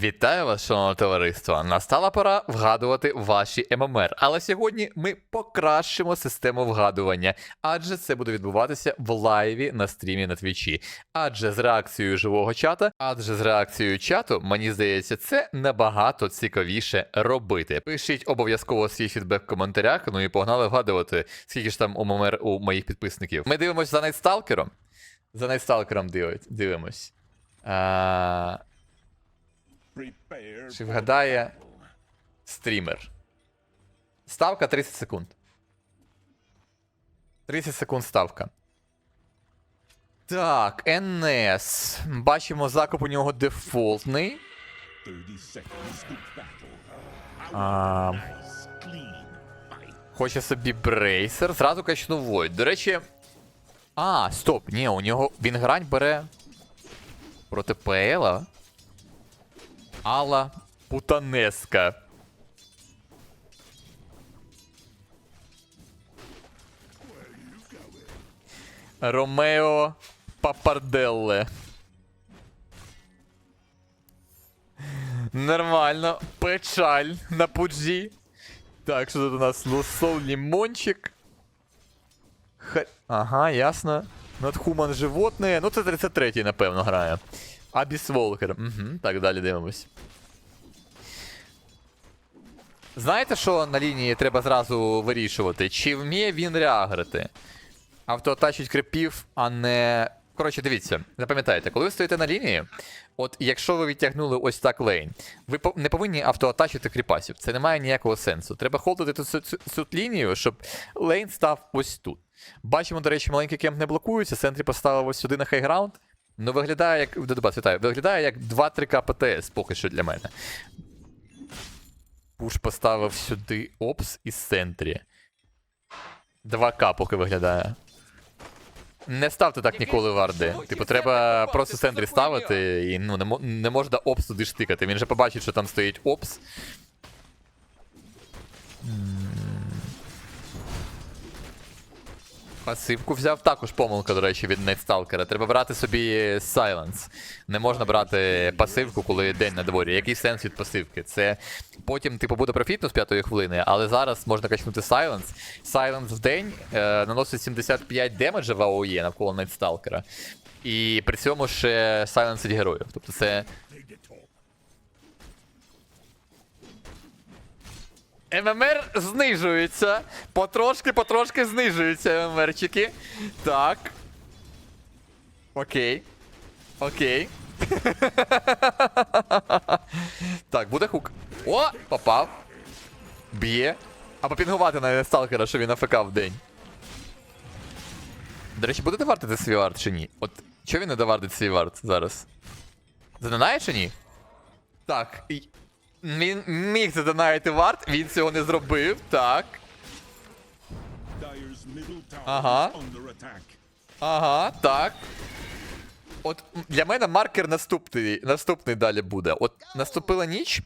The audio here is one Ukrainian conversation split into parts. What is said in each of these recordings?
Вітаю вас, шановне товариство! Настала пора вгадувати ваші ММР. Але сьогодні ми покращимо систему вгадування, адже це буде відбуватися в лайві на стрімі на твічі. Адже з реакцією живого чата, адже з реакцією чату, мені здається, це набагато цікавіше робити. Пишіть обов'язково свій фідбек в коментарях. Ну і погнали вгадувати, скільки ж там ММР у моїх підписників. Ми дивимось за Найтсталкером. За Найтсталкером дивимось. А... Чи вгадає стрімер? Ставка 30 секунд. 30 секунд ставка. Так, НС. Бачимо, закуп у нього дефолтний. 30 seconds to battle. А, хоче собі брейсер. Зразу качну Void. До речі. А, стоп, ні, у нього він грань бере проти Пейла. Алла Путанеска. Ромео Папарделле. Нормально. Печаль на пуджі. Так, що тут у нас лосол лімончик. Ха... Ага, ясно. Надхуман животне. Ну, це 33-й, напевно, грає. Абіс Волкер. Угу, так, далі дивимось. Знаєте, що на лінії треба зразу вирішувати? Чи вміє він реагрити? Автоатачить крипів, а не. Коротше, дивіться, запам'ятайте, коли ви стоїте на лінії, от якщо ви відтягнули ось так лейн, ви не повинні автоатачити кріпасів. Це не має ніякого сенсу. Треба холдити цю, цю, цю лінію, щоб лейн став ось тут. Бачимо, до речі, маленький кемп не блокується, центрі поставив ось сюди на хайграунд. Ну, виглядає як. Додобас, вітаю. Виглядає як 2-3 КПТС поки що для мене. Пуш поставив сюди опс із центрі. 2К поки виглядає. Не ставте так ніколи варди. Типу, треба просто центрі ставити, і ну, не, можна опс туди ж тикати. Він же побачить, що там стоїть опс. Пасивку взяв також помилка, до речі, від Найтсталкера. Треба брати собі Silence. Не можна брати пасивку, коли день на дворі. Який сенс від пасивки? Це потім, типу, буде профітно з п'ятої хвилини, але зараз можна качнути Silence. Silence в день е, наносить 75 демеджа в АОЄ навколо Найтсталкера. І при цьому ще сайленсить героїв. Тобто це. ММР знижується. Потрошки, потрошки знижуються ММРчики. Так. Окей. Окей. так, буде хук. О, попав. Б'є. А попінгувати на сталкера, що він АФК в день. До речі, буде довартити свій варт чи ні? От чого він не довартить свій варт зараз? Задонає чи ні? Так. і- Він міг задонайти варт, він цього не зробив. Так. Ага. Ага, так. От для мене маркер наступний, наступний далі буде. От наступила ніч.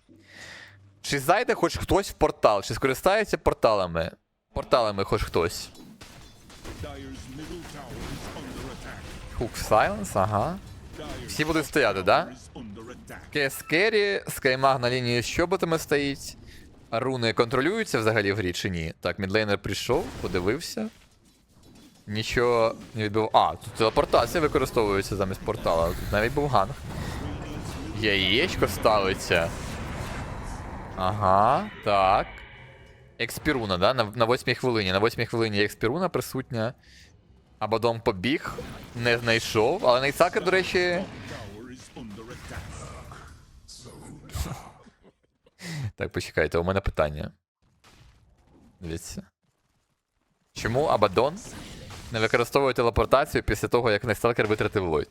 Чи зайде хоч хтось в портал, чи скористається порталами? Порталами хоч хтось. Хук Сайленс, ага. Всі будуть стояти, да? Кейс Керрі, Скаймаг на лінії з чоботами стоїть. Руни контролюються взагалі в грі чи ні? Так, мідлейнер прийшов, подивився. Нічого не відбув. А, тут телепортація використовується замість портала. Тут навіть був ганг. Яєчко ставиться. Ага, так. Експіруна, да? На, на восьмій хвилині. На восьмій хвилині експіруна присутня. Абадон побіг, не знайшов, але Нейсакер, до речі. Tower is under attack. Так, почекайте, у мене питання. Дивіться. Чому Абадон не використовує телепортацію після того, як Несталкер витратив under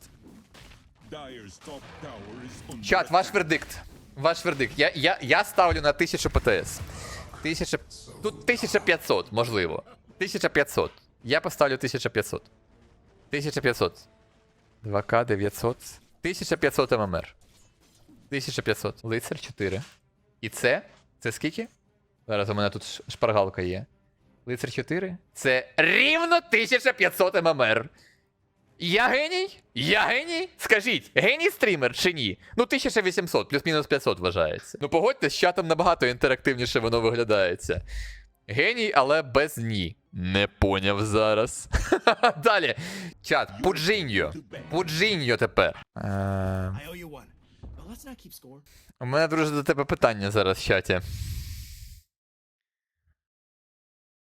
Чат, ваш вердикт. Ваш вердикт. Я, я, я ставлю на 1000 ПТС. 1000... Тут 1500, можливо. 1500. Я поставлю 1500. 1500. 2К 900. 1500 ММР. 1500. Лицар 4. І це? Це скільки? Зараз у мене тут шпаргалка є. Лицар 4. Це рівно 1500 ММР. Я геній? Я геній? Скажіть, геній стрімер чи ні? Ну 1800, плюс-мінус 500 вважається. Ну погодьтесь, з чатом набагато інтерактивніше воно виглядається. Геній, але без ні. Не поняв зараз. Далі. Чат, Пуджиньо. Пуджиньо тепер. У мене, друже, до тебе питання зараз в чаті.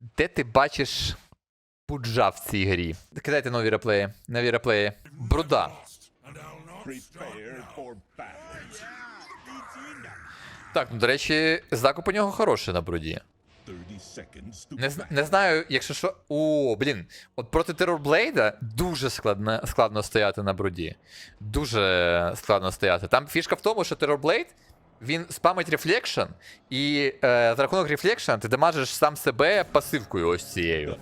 Де ти бачиш пуджа в цій грі? Кидайте нові реплеї. Нові реплеї. Бруда. Так, ну до речі, закуп у нього хороший на бруді. 30 seconds to Не, не знаю, якщо що. О, блін. От проти Терорблейда дуже складно, складно стояти на бруді. Дуже складно стояти. Там фішка в тому, що Терорблейд, він спамить рефлекшн, і е, за рахунок рефлекшн ти дамажиш сам себе пасивкою ось цією.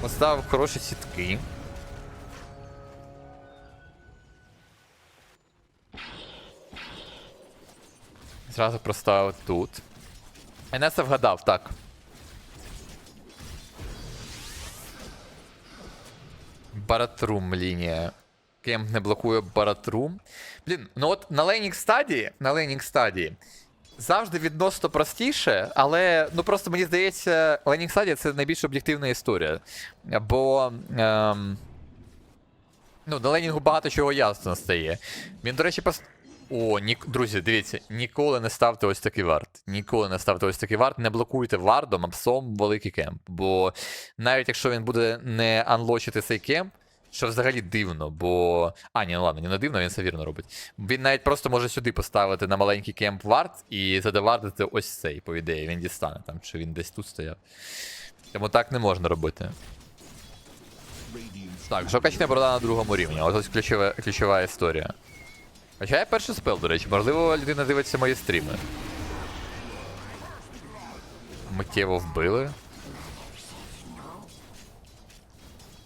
Поставив хороші сітки. Зразу проставив тут. Енеса вгадав, так. Баратрум лінія. Кемп не блокує Баратрум. Блін, ну от на лейнінг стадії, на лейнінг стадії завжди відносно простіше, але ну просто мені здається, лейнінг стадія це найбільш об'єктивна історія. Бо. Ем, ну, на лейнінгу багато чого ясно стає. Він, до речі. О, ні... друзі, дивіться, ніколи не ставте ось такий варт. Ніколи не ставте ось такий варт, не блокуйте вардом, апсом великий кемп. Бо навіть якщо він буде не анлочити цей кемп, що взагалі дивно, бо. А, ні, ну ладно, не дивно, він все вірно робить. Він навіть просто може сюди поставити на маленький кемп варт і задевардити ось цей, по ідеї, він дістане там, чи він десь тут стояв. Тому так не можна робити. Так, що качне борода на другому рівні? Ось ось ключова, ключова історія. Хоча я перший спел, до речі, можливо, людина дивиться мої стріми. Миттєво вбили.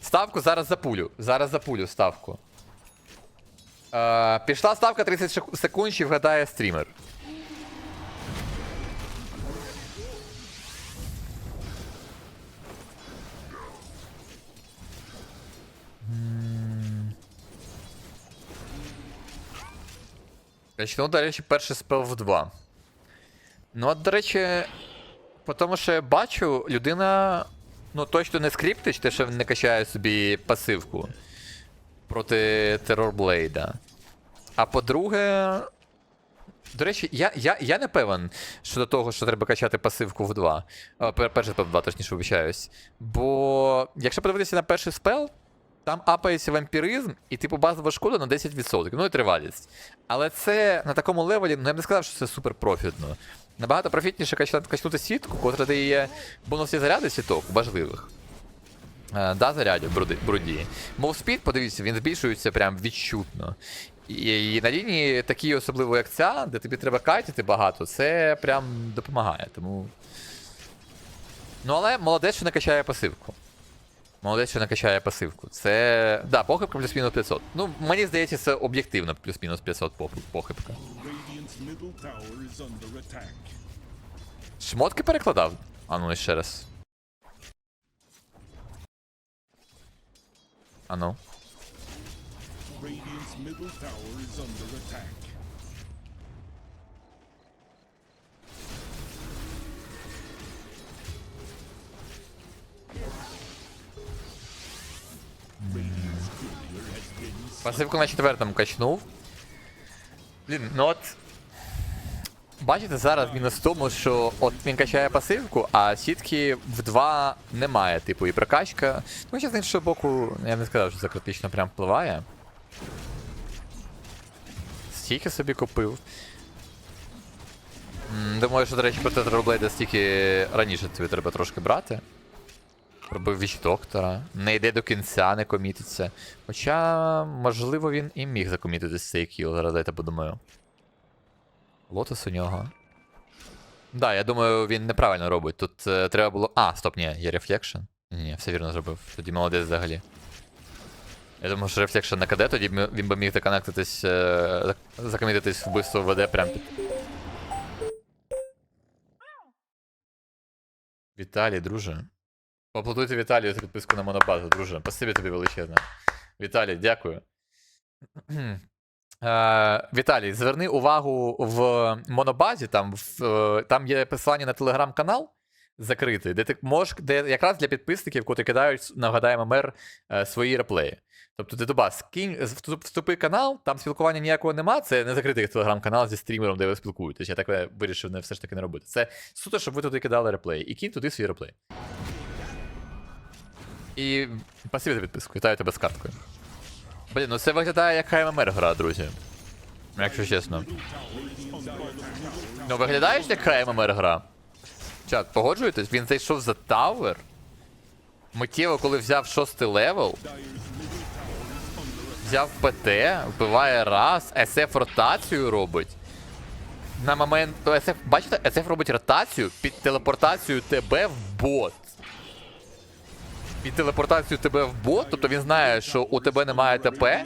Ставку зараз запулю. Зараз запулю ставку. Е, пішла ставка 30 секунд, чи вгадає стрімер. Значить, ну, до речі, перший спел в 2. Ну, от, до речі, по тому, що я бачу, людина ну, точно не скриптить, те, що не качає собі пасивку проти Терорблейда. А по-друге. До речі, я, я, я не певен щодо того, що треба качати пасивку в 2. А, пер- перший спел в 2, точніше, вибачаюсь. Бо якщо подивитися на перший спел, там апається вампіризм, і типу базова шкода на 10%, ну і тривалість. Але це на такому левелі, ну я б не сказав, що це супер профітно. Набагато профітніше качнути сітку, котра дає бонусні заряди сіток важливих. Е, да, зарядів бруді. Мов спід, подивіться, він збільшується прям відчутно. І, і на лінії такі, особливо як ця, де тобі треба кайтити багато, це прям допомагає. Тому. Ну але молодець, що не качає пасивку. Молодець, що не качає пасивку. Це. Да, похибка плюс-мінус 500. Ну, мені здається, це об'єктивно плюс-мінус 500 похибка. Шмотки перекладав? А ну ще раз. А ну. Radiant's middle tower is under attack. Пасивку на четвертому качнув. Блін, ну от. Бачите, зараз мінус в тому, що от він качає пасивку, а сітки в 2 немає, типу, і прокачка. Ну, хоча з іншого боку, я не сказав, що це критично прям впливає. Стільки собі купив. Думаю, що, до речі, проти Терорблейда стільки раніше тобі треба трошки брати. Робив віч доктора. Не йде до кінця, не комітиться. Хоча, можливо, він і міг закомітити цей кіл, зараз дайте подумаю. Лотос у нього. Да, я думаю, він неправильно робить. Тут е, треба було. А, стоп, ні, є рефлекшн. Ні, все вірно зробив. Тоді молодець взагалі. Я думаю, що рефлекшн на КД, тоді він би міг законектитись, е, закомітитись вбивство ВД прям під. Віталій, друже. Поаплодуйте Віталію за підписку на монобазу, друже. Спасибі тобі величезне. Віталій, дякую. Е, Віталій, зверни увагу в монобазі, там, в, е, там є посилання на телеграм-канал закритий, де ти можеш, де якраз для підписників, котрі кидають, нагадаємо, мер е, свої реплеї. Тобто ти доба, скинь, вступи канал, там спілкування ніякого нема, це не закритий телеграм-канал зі стрімером, де ви спілкуєтесь. Я так е, вирішив не все ж таки не робити. Це суто, щоб ви туди кидали реплеї. І кинь туди свій реплей. І спасибі за підписку, вітаю тебе з карткою. Блін, ну це виглядає як ХММР гра, друзі. Якщо чесно. Ну, виглядає ж як ХММР гра. Чат, погоджуєтесь? Він зайшов за тавер. Миттєво, коли взяв шостий левел. Взяв ПТ, вбиває раз, СФ ротацію робить. На момент. СФ, бачите, СФ робить ротацію під телепортацію тебе в бот. Під телепортацію тебе в бот, тобто він знає, що у тебе немає ТП.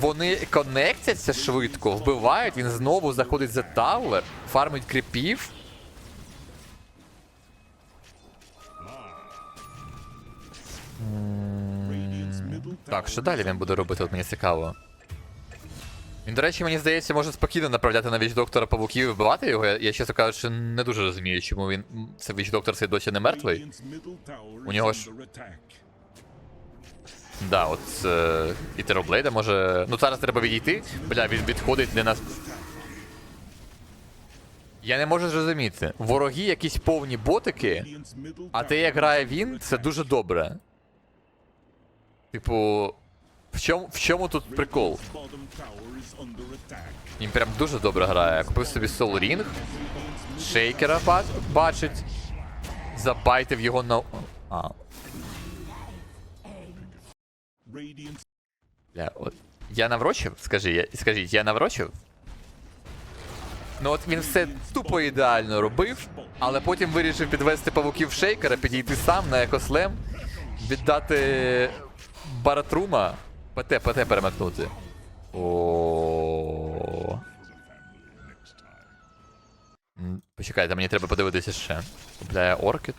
Вони конектяться швидко, вбивають, він знову заходить за тавер, фармить кріпів. Так, що далі він буде робити, от мені цікаво. Він, до речі, мені здається, може спокійно направляти на віч доктора павуків і вбивати його. Я, чесно кажучи, не дуже розумію, чому він. Це віч доктор цей досі не мертвий. У нього ж- Да, от е, і Тероблейда може. Ну зараз треба відійти. Бля, він відходить не нас. Я не можу зрозуміти. Вороги якісь повні ботики. А те, як грає він, це дуже добре. Типу. В чому, в чому тут прикол? Він прям дуже добре грає. Купив собі Soul Ring, шейкера ба- бачить. Забайтив його на. А, бля, от. Я наврочив? Скажи, я, скажіть, я наврочив? Ну от він все тупо ідеально робив, але потім вирішив підвести павуків шейкера, підійти сам на екослем, віддати Баратрума, ПТ, ПТ перемикнути. О. Почекайте, мені треба подивитися ще. Купляє Оркід.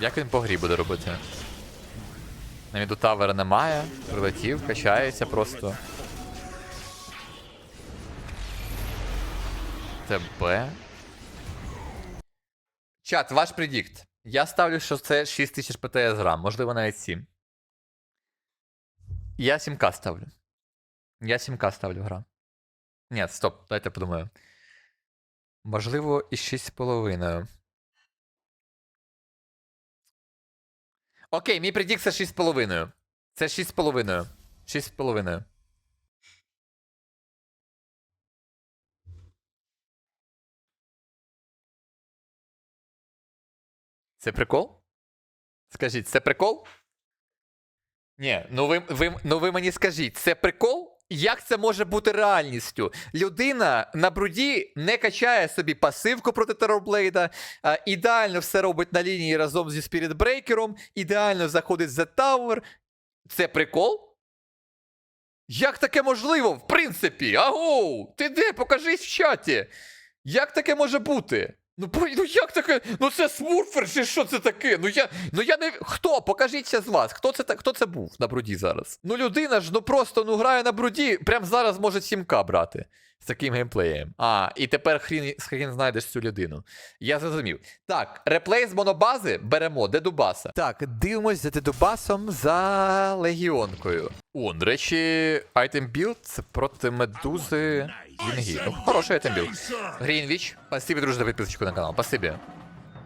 Як він по грі буде робити? На віду тавера немає, прилетів, качається просто. ТБ. Чат, ваш предікт. Я ставлю, що це 6000 ПТС грам, можливо навіть 7. Я 7К ставлю. Я 7К ставлю гра. Ні, стоп, дайте подумаю. Можливо, і 6,5. Окей, мій предікт це 6,5. Це 6,5. 6,5. Це прикол? Скажіть, це прикол? Ні, ну ви, ви, ну ви мені скажіть, це прикол? Як це може бути реальністю? Людина на бруді не качає собі пасивку проти Терорблейда, ідеально все робить на лінії разом зі Спірітбрейкером, ідеально заходить за Тауер. Це прикол? Як таке можливо, в принципі? Агоу! Ти де? Покажись в чаті. Як таке може бути? Ну, ну як таке? Ну це смурфер, чи що це таке? Ну я, ну я не. Хто? Покажіться з вас. Хто це так? Хто це був на бруді зараз? Ну людина ж ну просто ну грає на бруді, прям зараз може 7К брати з таким геймплеєм. А, і тепер хрін, хрін знайдеш цю людину. Я зрозумів. Так, реплей з монобази беремо Дедубаса. Так, дивимось за Дедубасом за легіонкою. О, до речі, айтем білд проти медузи. Вінгі. Ну, хороший айтем білд. Грінвіч, спасибі, друже, за підписочку на канал. Спасибі.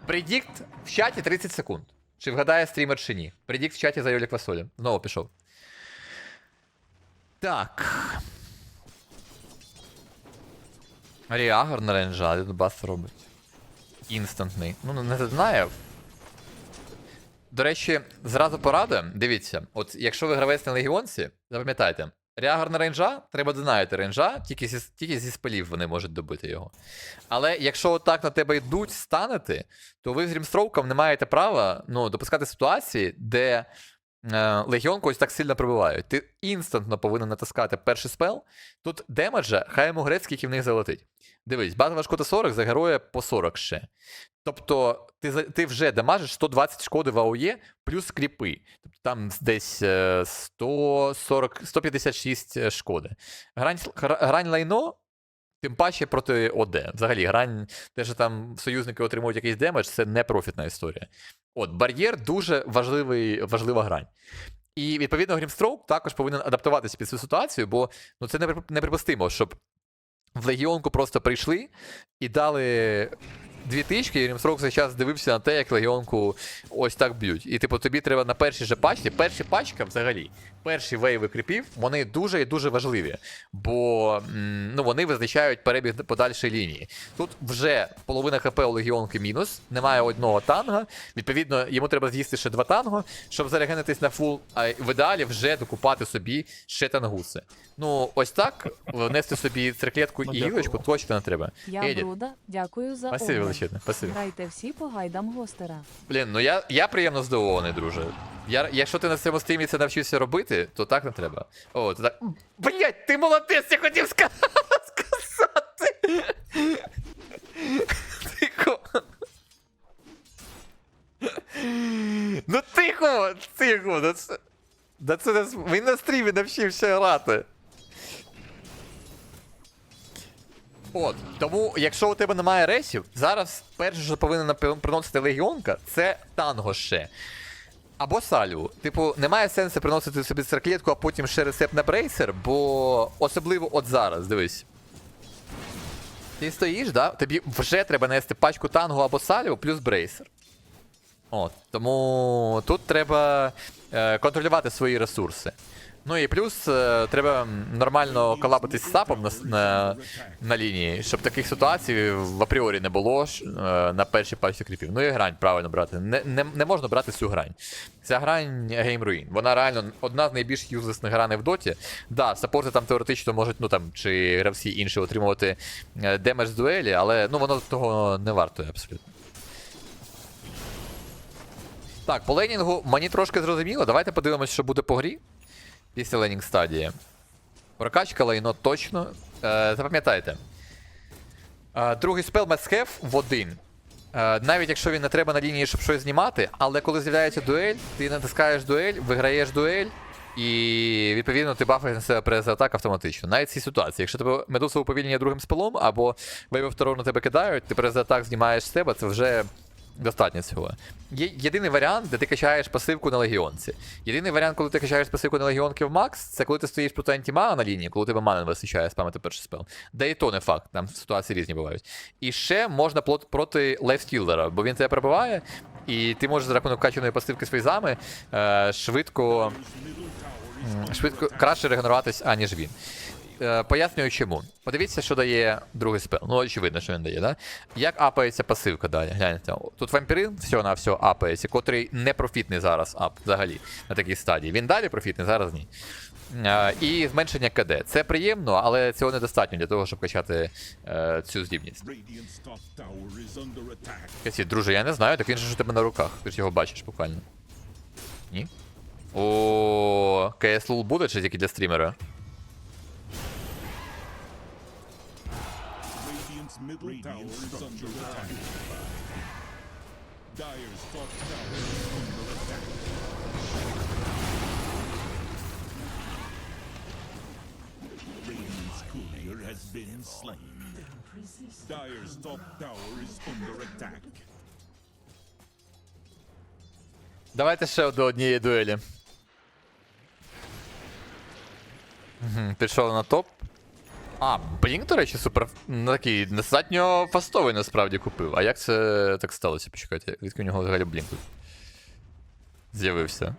Предікт в чаті 30 секунд. Чи вгадає стрімер чи ні? Предікт в чаті за Юлі Квасолі. Знову пішов. Так. Ріагор на ренжа, Дедубас робить. Інстантний. Ну, не знаю. До речі, зразу порада. Дивіться, от якщо ви гравець на легіонці, запам'ятайте, реагор на рейнджа, треба динаяти рейнджа, тільки зі, тільки зі спалів вони можуть добити його. Але якщо отак на тебе йдуть станете, то ви з рімстроуком не маєте права ну, допускати ситуації, де легіон когось так сильно пробивають. Ти інстантно повинен натискати перший спел. Тут демеджа, хай йому грець, скільки в них залетить. Дивись, базова шкода 40 за героя по 40 ще. Тобто ти, ти вже дамажиш 120 шкоди в АОЄ плюс кріпи. Тобто там десь е, 140, 156 шкоди. Грань, грань лайно, тим паче проти ОД. Взагалі, грань, те, що там союзники отримують якийсь демедж, це не профітна історія. От, бар'єр дуже важливий, важлива грань. І відповідно Грімстроук також повинен адаптуватися під цю ситуацію, бо ну, це непри- неприпустимо, щоб в Легіонку просто прийшли і дали дві тички, і Грімстроук час дивився на те, як Легіонку ось так б'ють. І типу тобі треба на першій же пачці, перші пачка взагалі, перші вейви кріпів, вони дуже і дуже важливі, бо ну, вони визначають перебіг по подальшої лінії. Тут вже половина ХП у Легіонки мінус, немає одного танга. Відповідно, йому треба з'їсти ще два танго, щоб зарегенитись на фул, а в ідеалі вже докупати собі ще тангуси. Ну, ось так внести собі триклетку і гілочку точно не треба. Я Едіт, Бруда, дякую за Спасибі величезне, спасибі. Грайте всі по гайдам гостера. Блін, ну я, я приємно здивований, друже. Я, якщо ти на цьому стрімі це навчився робити, то так не треба. О, то так. Блять, ти молодець, я хотів сказати. Тихо. Ну тихо, тихо. Да це, да це нас- він на стрімі навчився грати. От, тому, якщо у тебе немає ресів, зараз перше, що повинна напи- приносити легіонка, це танго ще. Або салю. Типу, немає сенсу приносити собі церклетку, а потім ще рецепт на брейсер, бо особливо от зараз, дивись. Ти стоїш, да? Тобі вже треба нести пачку танго або салю плюс брейсер. От, тому тут треба е, контролювати свої ресурси. Ну і плюс е, треба нормально колабитись з сапом на, на, на лінії, щоб таких ситуацій в апріорі не було е, на першій пачці кріпів. Ну і грань правильно брати. Не, не, не можна брати цю грань. Ця грань Ruin. Вона реально одна з найбільш юзлесних граней в доті. Да, саппорти там теоретично можуть, ну там, чи гравці інші отримувати е, демедж з дуелі, але ну воно того не вартує абсолютно. Так, по ленінгу мені трошки зрозуміло. Давайте подивимось, що буде по грі після ленінг стадії. Прокачка лайно точно. Е, запам'ятайте. Е, другий спел Have в один. Е, навіть якщо він не треба на лінії, щоб щось знімати, але коли з'являється дуель, ти натискаєш дуель, виграєш дуель, і відповідно ти бафаєш на себе прес-атак автоматично. Навіть в цій ситуації, якщо тебе медусове уповільнення другим спелом, або вейве второго на тебе кидають, ти прес-атак знімаєш з себе, це вже достатньо цього. Є єдиний варіант, де ти качаєш пасивку на легіонці. Єдиний варіант, коли ти качаєш пасивку на легіонки в Макс, це коли ти стоїш проти антимага на лінії, коли тебе мана не вистачає спамити перший спел. Де і то не факт, там ситуації різні бувають. І ще можна плот- проти лайфстілера, бо він тебе пробиває, і ти можеш за рахунок качаної пасивки з фейзами е, швидко, швидко краще регенеруватись, аніж він. Е, Пояснюю чому. Подивіться, що дає другий спел. Ну, очевидно, що він дає, да? Як апається пасивка далі. Гляньте. Тут вампірин всього на все апається, котрий не профітний зараз ап взагалі на такій стадії. Він далі профітний, зараз ні. Е, І зменшення КД. Це приємно, але цього недостатньо для того, щоб качати е, цю здібність. Касі, друже, я не знаю, так він же у тебе на руках. Ти ж його бачиш буквально. Ні? О, КС Лул буде чи тільки для стрімера? middle tower is under attack. Dyer's top tower is under attack. Radiant's courier has been slain. Dyer's top tower is under attack. Давайте ще до однієї дуелі. Угу, пішов на топ. А, Блінк, до речі, супер. Ну, такий достатньо фастовий насправді купив. А як це так сталося? Почекайте, звідки у нього взагалі Блінк з'явився?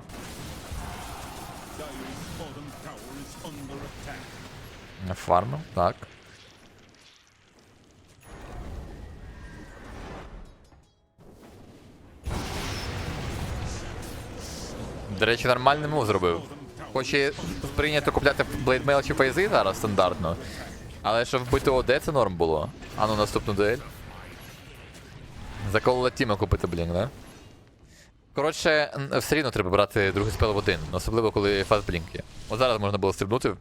Фарму, так. До речі, нормальний мув зробив. Хоч і прийнято купляти блейдмейл чи фейзи зараз стандартно. Але щоб вбити ОД це норм було. А ну наступну дуель. Заколола Тіма купити, блін, да? Коротше, все рівно треба брати другий спел в один, особливо коли фаст блінк є. От зараз можна було стрибнути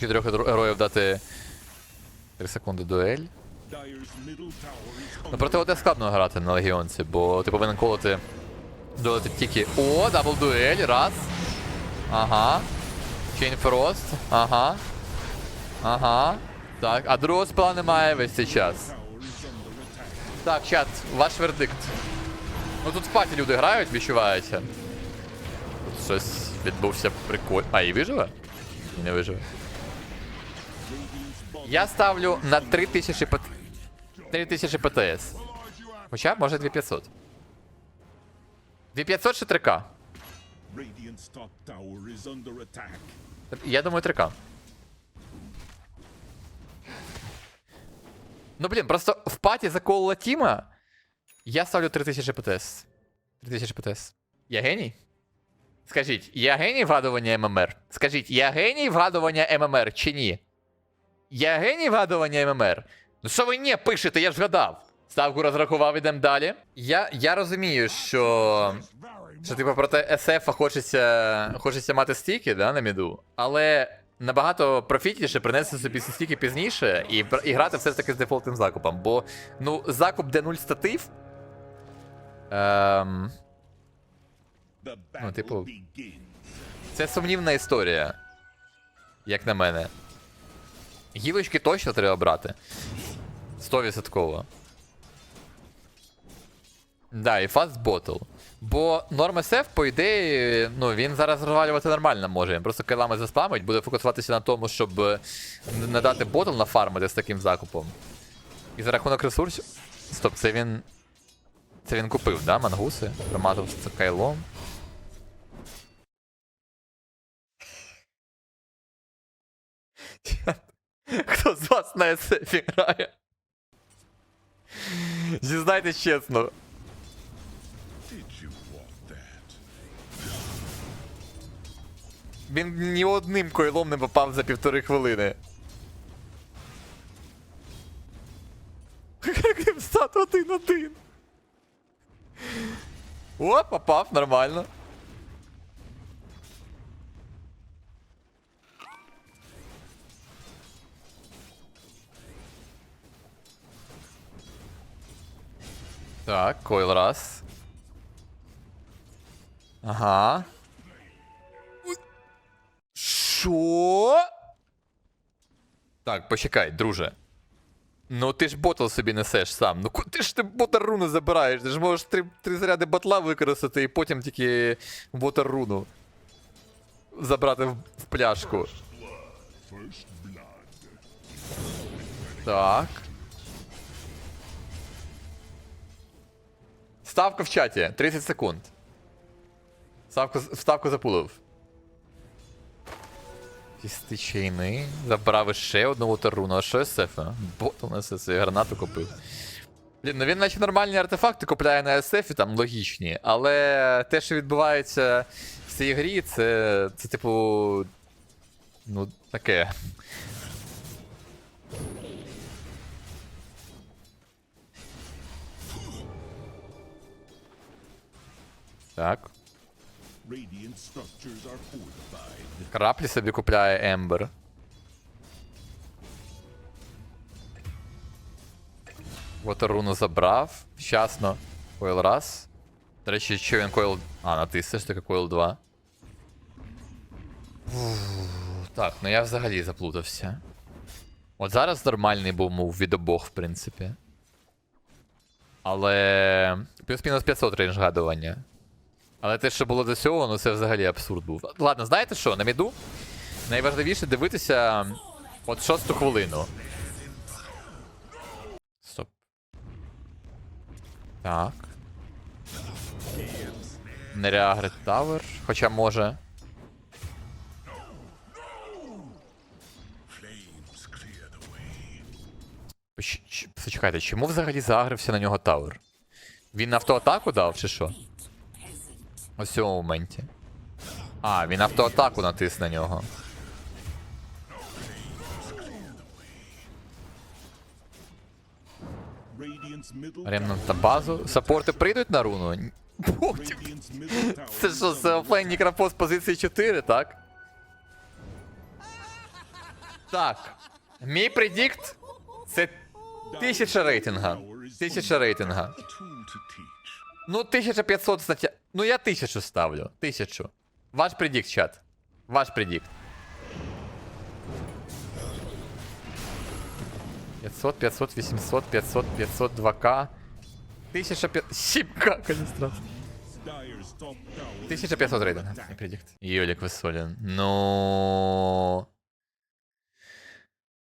чотирьох героїв дати 3 секунди дуель. Ну проти ОД складно грати на легіонці, бо ти повинен колоти долити тільки. О, дабл дуель, раз. Ага. Чейн Фрост. Ага. Ага. Так, а другого спела немає весь цей час. Так, чат, ваш вердикт. Ну тут в паті люди грають, відчувається. Тут щось відбувся прикольно. А, і виживе? Не виживе. Я ставлю на 3000 ПТ... 3000 ПТС. Хоча, може 2500. 2500 чи 3К? Radiant's top tower is under attack. Я думаю, 3К. Ну блін, просто в паті заколола Тіма. Я ставлю 3000 ПТС. 3000 ПТС. Я геній? Скажіть, я геній вгадування ММР? Скажіть, я геній вгадування ММР чи ні? Я геній вгадування ММР? Ну що ви не пишете, я ж вгадав. Ставку розрахував, ідемо далі. Я, я розумію, що. Що типу проти СФ хочеться, хочеться мати стіки, да, на міду, але набагато профітніше принести собі стіки пізніше і, і грати все ж таки з дефолтним закупом. Бо ну, закуп, де 0 статив. Ем, battle типу- це сумнівна історія. Як на мене. Гілочки точно треба брати. 100%. Да, і Fast Bottle. Бо Norm SF, по ідеї, ну він зараз розвалювати нормально може. Він просто килами заспамить, буде фокусуватися на тому, щоб е, надати ботл на фармити з таким закупом. І за рахунок ресурсів. Стоп, це він. Це він купив, да, мангуси? Промазав з кайлом. Хто з вас на SF грає? Зізнайтесь чесно. Він ні одним койлом не попав за півтори хвилини. Як стат один-один. О, попав, нормально. Так, койл раз. Ага. Що? Так, почекай, друже. Ну ти ж ботл собі несеш сам. Ну куди ж ти ботер руну забираєш? Ти ж можеш три, три заряди ботла використати і потім тільки ботер руну забрати в, в пляшку. Так. Ставка в чаті. 30 секунд. Ставку, ставку запулив. Фісти чайни. Забрав ще одну ватеруну. А що СФ? Ботл на СФ, я гранату купив. Блін, ну він наче нормальні артефакти купляє на СФ, там логічні. Але те, що відбувається в цій грі, це, це типу. Ну, таке. Так. Краплі собі купляє Ембер. Ватеруну забрав. Вчасно. Койл раз. До речі, що він койл. А, натиснеш таки койл 2. Так, ну я взагалі заплутався. От зараз нормальний був мув від обох, в принципі. Але. Плюс-мінус 500 рейндж гадування. Але те, що було до цього, ну це взагалі абсурд був. Ладно, знаєте що, на міду найважливіше дивитися от шосту хвилину. Стоп. Так. Нереагрит Тавер, хоча може. Почекайте, чому взагалі заагрився на нього Тавер? Він автоатаку дав чи що? В цьому моменті. А, він автоатаку натис на нього. Ремнант на базу. Саппорти прийдуть на руну? Tower Це що, це офлайн Нікропос позиції 4, так? Так. Мій предікт це Тисяча рейтинга. Тисяча рейтинга. Ну, 1500 стаття. Ну, я тисячу ставлю. Тисячу. Ваш предікт, чат. Ваш предікт. 500, 500, 800, 500, 500, 2К. 1500... 7К, конец Dyer's top tower 1500 рейтинга. Мій предікт. Юлік Висолін. Ну...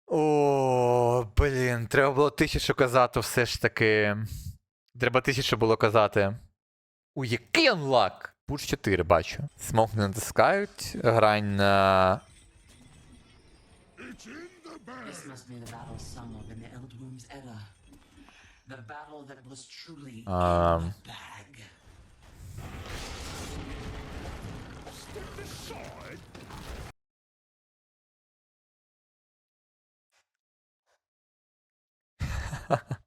О, блін, треба було тисячу казати все ж таки. Треба тисячу було казати. У який анлак? Пуш 4 бачу. Смок не натискають. Грань на. This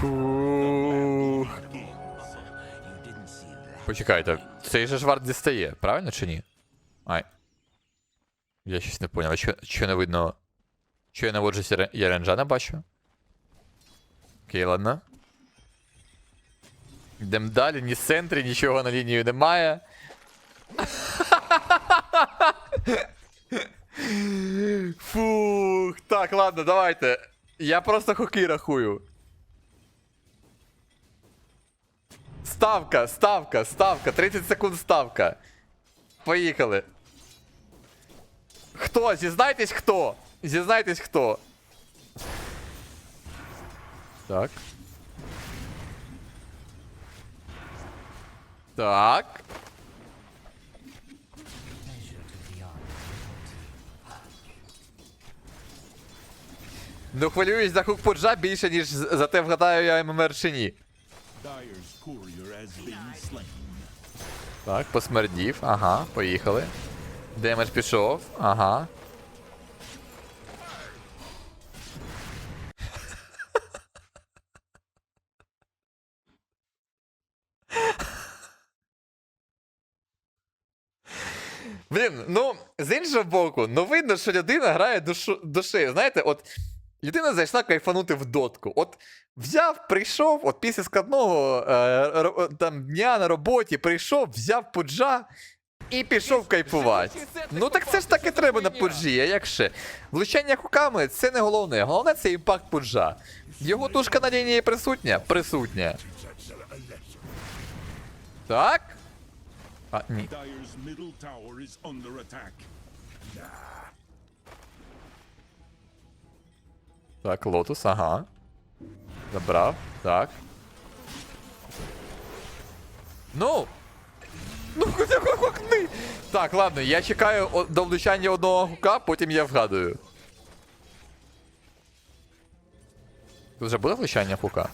Фу. Почекайте, цей же ж дістає, правильно чи ні? Ай. Я щось не поняв. Що, що не видно? Що я наводжу Яре- Яренджана бачу? Окей, ладно. Йдемо далі, ні центрі, нічого на лінію немає. Фух, так, ладно, давайте. Я просто хоки рахую. Ставка, ставка, ставка. 30 секунд ставка. Поїхали. Хто? Зізнайтесь хто? Зізнайтесь хто. Так. Так. Ну, хвилююсь за хук пуджа більше, ніж за те вгадаю я ММР чи ні. Так, посмердів. Ага, поїхали. Демедж пішов. Ага. Блін, ну, з іншого боку, ну видно, що людина грає душу, душею. Знаєте, от людина зайшла кайфанути в дотку. От взяв, прийшов, от після складного е, ро- там, дня на роботі прийшов, взяв пуджа і пішов кайфувати. Ну так це ж так і треба на пуджі, а як ще? Влучання хуками це не головне. Головне це імпакт пуджа. Його тушка на лінії присутня? Присутня. Так? А, ні. Так, лотус, ага. Забрав. Так. Ну! Ну, хоча б! Так, ладно, я чекаю до влучання одного гука, потім я вгадую. Тут вже буде влучання хука?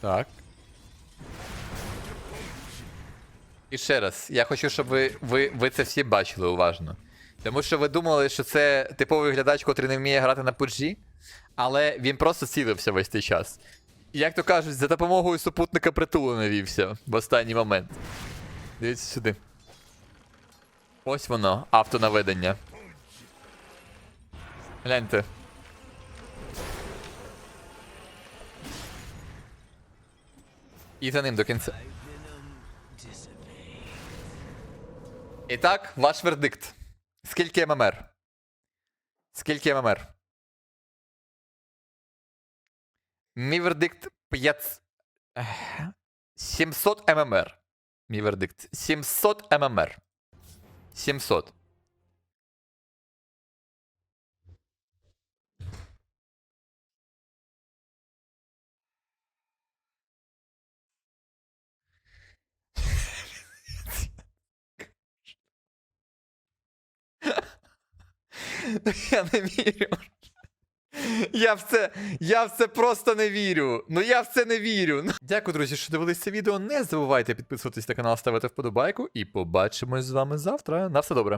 Так. І ще раз, я хочу, щоб ви, ви, ви це всі бачили уважно. Тому що ви думали, що це типовий глядач, котрий не вміє грати на пуджі, але він просто цілився весь цей час. Як то кажуть, за допомогою супутника притулу навівся в останній момент. Дивіться сюди. Ось воно, автонаведення. Гляньте. І за ним до кінця. І так, ваш вердикт. Скільки ММР? Скільки ММР? Мій вердикт 5... 700 ММР. Мій вердикт. 700 ММР. 700. Я не вірю. Я в це, я в це просто не вірю. Ну я в це не вірю. Ну, Дякую, друзі, що дивились це відео. Не забувайте підписуватись на канал, ставити вподобайку. І побачимось з вами завтра. На все добре.